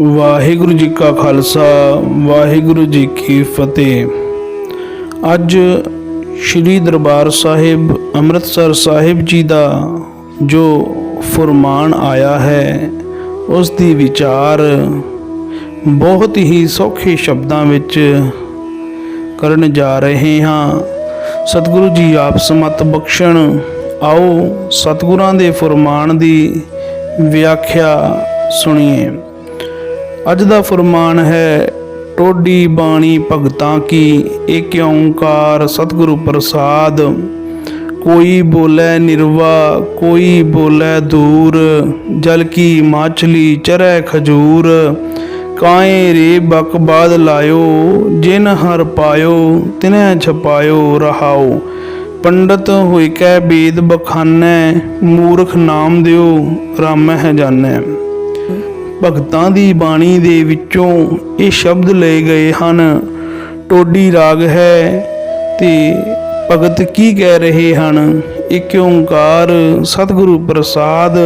ਵਾਹਿਗੁਰੂ ਜੀ ਕਾ ਖਾਲਸਾ, ਵਾਹਿਗੁਰੂ ਜੀ ਕੀ ਫਤਿਹ। ਅੱਜ ਸ੍ਰੀ ਦਰਬਾਰ ਸਾਹਿਬ, ਅੰਮ੍ਰਿਤਸਰ ਸਾਹਿਬ ਜੀ ਦਾ ਜੋ ਫਰਮਾਨ ਆਇਆ ਹੈ ਉਸ ਦੀ ਵਿਚਾਰ ਬਹੁਤ ਹੀ ਸੌਖੇ ਸ਼ਬਦਾਂ ਵਿੱਚ ਕਰਨ ਜਾ ਰਹੇ ਹਾਂ। ਸਤਿਗੁਰੂ ਜੀ ਆਪ ਸਮਤ ਬਖਸ਼ਣ, ਆਓ ਸਤਿਗੁਰਾਂ ਦੇ ਫਰਮਾਨ ਦੀ ਵਿਆਖਿਆ ਸੁਣੀਏ। ਅੱਜ ਦਾ ਫਰਮਾਨ ਹੈ, ਟੋਡੀ ਬਾਣੀ ਭਗਤਾਂ ਕੀ, ਏਕ ਓੰਕਾਰ ਸਤਿਗੁਰੂ ਪ੍ਰਸਾਦ। ਕੋਈ ਬੋਲੇ ਨਿਰਵਾ, ਕੋਈ ਬੋਲੇ ਦੂਰ, ਜਲ ਕੀ ਮਾਛਲੀ ਚਰੈ ਖਜੂਰ। ਕਾਏ ਰੇ ਬਕ ਬਾਦ ਲਾਇਓ, ਜਿਨ ਹਰ ਪਾਇਓ, ਤਿਨੈ ਛਪਾਇਓ ਰਹਾਓ। ਪੰਡਤ ਹੋਇ ਕੈ ਬੇਦ ਬਖਾਨੈ, ਮੂਰਖ ਨਾਮ ਦਿਓ, ਰਾਮਹਿ ਜਾਣੈ। ਭਗਤਾਂ ਦੀ ਬਾਣੀ ਦੇ ਵਿੱਚੋਂ ਇਹ ਸ਼ਬਦ ਲਏ ਗਏ ਹਨ, ਟੋਡੀ ਰਾਗ ਹੈ ਤੇ ਭਗਤ ਕੀ ਕਹਿ ਰਹੇ ਹਨ? ਇੱਕ ਓੰਕਾਰ ਸਤਿਗੁਰੂ ਪ੍ਰਸਾਦ,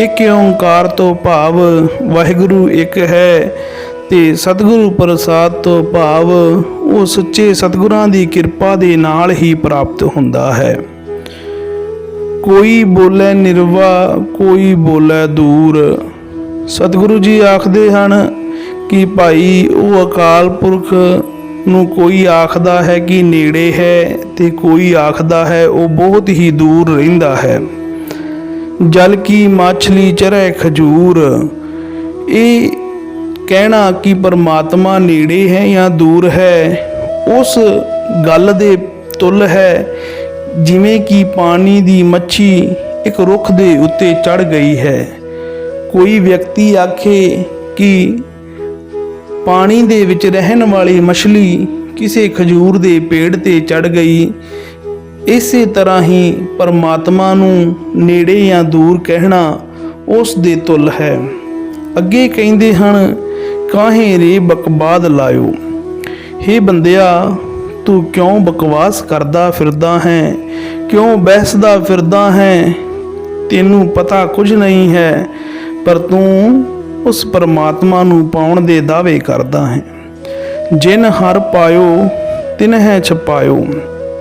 ਇੱਕ ਓੰਕਾਰ ਤੋਂ ਭਾਵ ਵਾਹਿਗੁਰੂ ਇੱਕ ਹੈ ਤੇ ਸਤਿਗੁਰੂ ਪ੍ਰਸਾਦ ਤੋਂ ਭਾਵ ਉਹ ਸੱਚੇ ਸਤਿਗੁਰਾਂ ਦੀ ਕਿਰਪਾ ਦੇ ਨਾਲ ਹੀ ਪ੍ਰਾਪਤ ਹੁੰਦਾ ਹੈ। ਕੋਈ ਬੋਲੇ ਨਿਰਵਾ, ਕੋਈ ਬੋਲੇ ਦੂਰ ਸਤਿਗੁਰੂ ਜੀ ਆਖਦੇ ਹਨ ਕਿ ਭਾਈ, ਉਹ ਅਕਾਲ ਪੁਰਖ ਨੂੰ ਕੋਈ ਆਖਦਾ ਹੈ ਕਿ ਨੇੜੇ ਹੈ ਤੇ ਕੋਈ ਆਖਦਾ ਹੈ ਉਹ ਬਹੁਤ ਹੀ ਦੂਰ ਰਹਿੰਦਾ ਹੈ। ਜਲ ਕੀ ਮਾਛਲੀ ਚਰੈ ਖਜੂਰ। ਇਹ ਕਹਿਣਾ ਕਿ ਪਰਮਾਤਮਾ ਨੇੜੇ ਹੈ ਜਾਂ ਦੂਰ ਹੈ, ਉਸ ਗੱਲ ਦੇ ਤੁਲ ਹੈ, ਜਿਵੇਂ ਕਿ ਪਾਣੀ ਦੀ ਮੱਛੀ ਇੱਕ ਰੁੱਖ ਦੇ ਉੱਤੇ ਚੜ ਗਈ ਹੈ। ਕੋਈ ਵਿਅਕਤੀ ਆਖੇ ਕਿ ਪਾਣੀ ਦੇ ਵਿੱਚ ਰਹਿਣ ਵਾਲੀ ਮਛਲੀ ਕਿਸੇ ਖਜੂਰ ਦੇ ਪੇੜ ਤੇ ਚੜ ਗਈ। ਇਸੇ ਤਰ੍ਹਾਂ ਹੀ ਪਰਮਾਤਮਾ ਨੂੰ ਨੇੜੇ ਜਾਂ ਦੂਰ ਕਹਿਣਾ ਉਸ ਦੇ ਤੁਲ ਹੈ। ਅੱਗੇ ਕਹਿੰਦੇ ਹਨ, ਕਾਹੇ ਰੇ ਬਕਬਾਦ ਲਾਇਓ? ਹੇ ਬੰਦਿਆ, ਤੂੰ ਕਿਉਂ ਬਕਵਾਸ ਕਰਦਾ ਫਿਰਦਾ ਹੈ? ਕਿਉਂ ਬਹਿਸਦਾ ਫਿਰਦਾ ਹੈ? ਤੈਨੂੰ ਪਤਾ ਕੁਝ ਨਹੀਂ ਹੈ। ਪਰ ਤੂੰ ਉਸ ਪਰਮਾਤਮਾ ਨੂੰ ਪਾਉਣ ਦੇ ਦਾਅਵੇ ਕਰਦਾ ਹੈ। ਜਿਨ ਹਰ ਪਾਇਓ ਤਿਨਹਿ ਛਪਾਇਓ।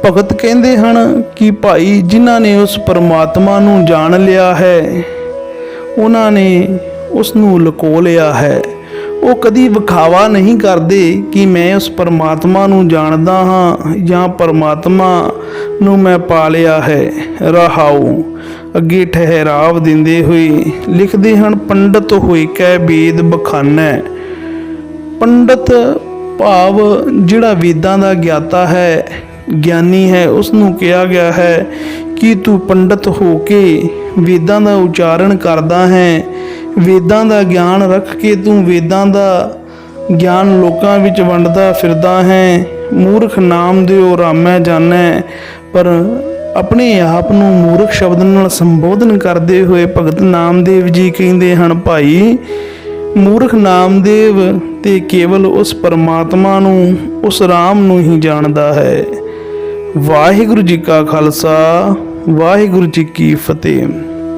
ਭਗਤ ਕਹਿੰਦੇ ਹਨ ਕਿ ਭਾਈ, ਜਿਨ੍ਹਾਂ ਨੇ ਉਸ ਪਰਮਾਤਮਾ ਨੂੰ ਜਾਣ ਲਿਆ ਹੈ, ਉਹਨਾਂ ਨੇ ਉਸ ਨੂੰ ਲੁਕੋ ਲਿਆ ਹੈ। ਉਹ ਕਦੀ ਵਿਖਾਵਾ ਨਹੀਂ ਕਰਦੇ ਕਿ ਮੈਂ ਉਸ ਪਰਮਾਤਮਾ ਨੂੰ ਜਾਣਦਾ ਹਾਂ ਜਾਂ ਪਰਮਾਤਮਾ ਨੂੰ ਮੈਂ ਪਾ ਲਿਆ ਹੈ। ਰਹਾਉ, ਅੱਗੇ ਠਹਿਰਾਵ ਦਿੰਦੇ ਹੋਏ ਲਿਖਦੇ ਹਨ, ਪੰਡਤ ਹੋਏ ਕੈ ਵੇਦ ਬਖਾਨੈ। ਪੰਡਤ ਭਾਵ ਜਿਹੜਾ ਵੇਦਾਂ ਦਾ ਗਿਆਤਾ ਹੈ, ਗਿਆਨੀ ਹੈ ਉਸ ਨੂੰ ਕਿਹਾ ਗਿਆ ਹੈ ਕਿ ਤੂੰ ਪੰਡਤ ਹੋ ਕੇ ਵੇਦਾਂ ਦਾ ਉਚਾਰਨ ਕਰਦਾ ਹੈ। ਵੇਦਾਂ ਦਾ ਗਿਆਨ ਰੱਖ ਕੇ ਤੂੰ ਵੇਦਾਂ ਦਾ ਗਿਆਨ ਲੋਕਾਂ ਵਿੱਚ ਵੰਡਦਾ ਫਿਰਦਾ ਹੈ। ਮੂਰਖ ਨਾਮ ਦਿਓ, ਰਾਮੈ ਜਾਣੈ। ਪਰ ਆਪਣੇ ਆਪ ਨੂੰ ਮੂਰਖ ਸ਼ਬਦ ਨਾਲ ਸੰਬੋਧਨ ਕਰਦੇ ਹੋਏ ਭਗਤ ਨਾਮਦੇਵ ਜੀ ਕਹਿੰਦੇ ਹਨ, ਭਾਈ, ਮੂਰਖ ਨਾਮਦੇਵ ਤੇ ਕੇਵਲ ਉਸ ਪਰਮਾਤਮਾ ਨੂੰ, ਉਸ ਰਾਮ ਨੂੰ ਹੀ ਜਾਣਦਾ ਹੈ। ਵਾਹਿਗੁਰੂ ਜੀ ਕਾ ਖਾਲਸਾ, ਵਾਹਿਗੁਰੂ ਜੀ ਕੀ ਫਤਿਹ।